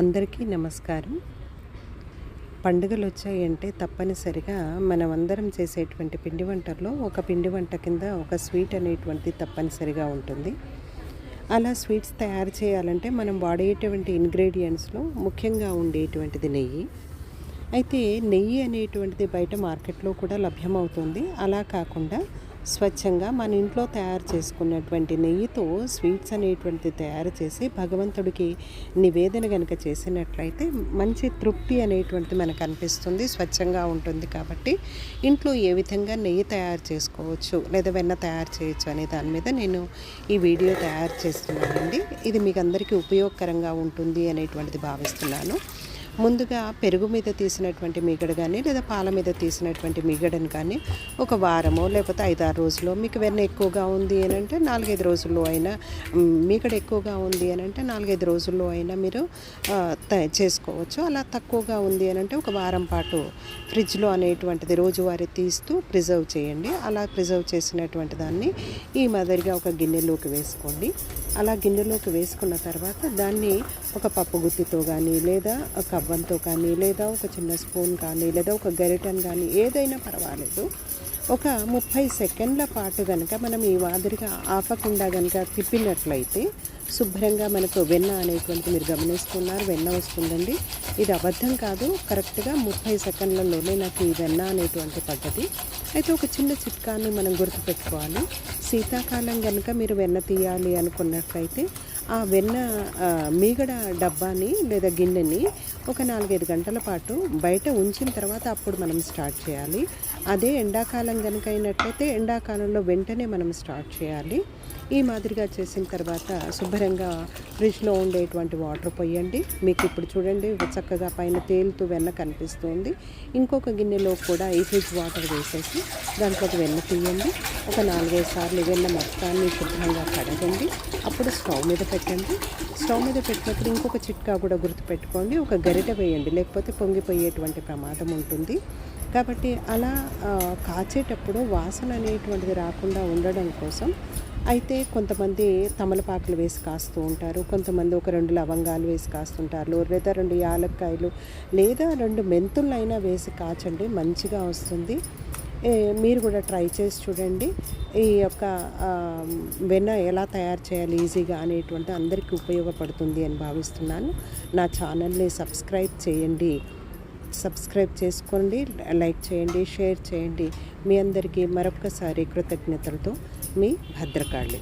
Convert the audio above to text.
అందరికీ నమస్కారం. పండుగలు వచ్చాయంటే తప్పనిసరిగా మనం అందరం చేసేటువంటి పిండి వంటల్లో ఒక పిండి వంట కింద ఒక స్వీట్ అనేటువంటిది తప్పనిసరిగా ఉంటుంది. అలా స్వీట్స్ తయారు చేయాలంటే మనం వాడేటువంటి ఇంగ్రీడియంట్స్లో ముఖ్యంగా ఉండేటువంటిది నెయ్యి. అయితే నెయ్యి అనేటువంటిది బయట మార్కెట్లో కూడా లభ్యమవుతుంది. అలా కాకుండా స్వచ్ఛంగా మన ఇంట్లో తయారు చేసుకున్నటువంటి నెయ్యితో స్వీట్స్ అనేటువంటిది తయారు చేసి భగవంతుడికి నివేదన కనుక చేసినట్లయితే మంచి తృప్తి అనేటువంటిది మనకు అనిపిస్తుంది స్వచ్ఛంగా ఉంటుంది కాబట్టి. ఇంట్లో ఏ విధంగా నెయ్యి తయారు చేసుకోవచ్చు లేదా వెన్న తయారు చేయొచ్చు అనే దాని మీద నేను ఈ వీడియో తయారు చేస్తున్నానండి. ఇది మీకు అందరికీ ఉపయోగకరంగా ఉంటుంది అనేటువంటిది భావిస్తున్నాను. ముందుగా పెరుగు మీద తీసినటువంటి మీగడ కానీ లేదా పాల మీద తీసినటువంటి మీగడను కానీ ఒక వారమో లేకపోతే ఐదారు రోజుల్లో మీకు వెన్న ఎక్కువగా ఉంది అని అంటే నాలుగైదు రోజుల్లో అయినా మీగడ ఎక్కువగా ఉంది అని అంటే నాలుగైదు రోజుల్లో అయినా మీరు చేసుకోవచ్చు. అలా తక్కువగా ఉంది అని అంటే ఒక వారం పాటు ఫ్రిడ్జ్లో అనేటువంటిది రోజువారీ తీస్తూ ప్రిజర్వ్ చేయండి. అలా ప్రిజర్వ్ చేసినటువంటి దాన్ని ఈ మాదిరిగా ఒక గిన్నెలోకి వేసుకోండి. అలా గిన్నెలోకి వేసుకున్న తర్వాత దాన్ని ఒక పప్పు గుత్తితో కానీ లేదా కవ్వంతో కానీ లేదా ఒక చిన్న స్పూన్ కానీ లేదా ఒక గరిటన్ కానీ ఏదైనా పర్వాలేదు. ఒక ముప్పై సెకండ్ల పాటు కనుక మనం ఈ మాదిరిగా ఆపకుండా కనుక తిప్పినట్లయితే శుభ్రంగా మనకు వెన్న అనేటువంటి మీరు గమనిస్తున్నారు. వెన్న వస్తుందండి. ఇది అబద్ధం కాదు. కరెక్ట్గా ముప్పై సెకండ్లలోనే నాకు ఈ వెన్న అనేటువంటి పద్ధతి. అయితే ఒక చిన్న చిట్కాన్ని మనం గుర్తుపెట్టుకోవాలి. శీతాకాలం కనుక మీరు వెన్న తీయాలి అనుకున్నట్లయితే ఆ వెన్న మీగడ డబ్బాని లేదా గిన్నెని ఒక నాలుగైదు గంటల పాటు బయట ఉంచిన తర్వాత అప్పుడు మనం స్టార్ట్ చేయాలి. అదే ఎండాకాలం కనుక అయినట్లయితే ఎండాకాలంలో వెంటనే మనం స్టార్ట్ చేయాలి. ఈ మాదిరిగా చేసిన తర్వాత శుభ్రంగా ఫ్రిడ్జ్లో ఉండేటువంటి వాటర్ పోయండి. మీకు ఇప్పుడు చూడండి చక్కగా పైన తేలుతూ వెన్న కనిపిస్తుంది. ఇంకొక గిన్నెలో కూడా ఈ ఫ్రిడ్జ్ వాటర్ వేసేసి దాంట్లోకి వెన్న తీయండి. ఒక నాలుగైదు సార్లు వెన్న మొత్తాన్ని శుభ్రంగా కడగండి. అప్పుడు స్టవ్ మీద పెట్టండి. స్టవ్ మీద పెట్టినప్పుడు ఇంకొక చిట్కా కూడా గుర్తుపెట్టుకోండి. ఒక గరిట వేయండి. లేకపోతే పొంగిపోయేటువంటి ప్రమాదం ఉంటుంది. కాబట్టి అలా కాచేటప్పుడు వాసన అనేటువంటిది రాకుండా ఉండడం కోసం అయితే కొంతమంది తమలపాకులు వేసి కాస్తూ ఉంటారు. కొంతమంది ఒక రెండు లవంగాలు వేసి కాస్తుంటారు. లేదా రెండు యాలక్కాయలు లేదా రెండు మెంతులైనా వేసి కాచండి. మంచిగా వస్తుంది. మీరు కూడా ట్రై చేసి చూడండి. ఈ యొక్క వెన్న ఎలా తయారు చేయాలి ఈజీగా అనేటువంటి అందరికీ ఉపయోగపడుతుంది అని భావిస్తున్నాను. నా ఛానల్ని సబ్స్క్రైబ్ చేయండి. సబ్స్క్రైబ్ చేసుకోండి లైక్ చేయండి షేర్ చేయండి. మీ అందరికీ మరొకసారి కృతజ్ఞతలతో మీ భద్రకాళి.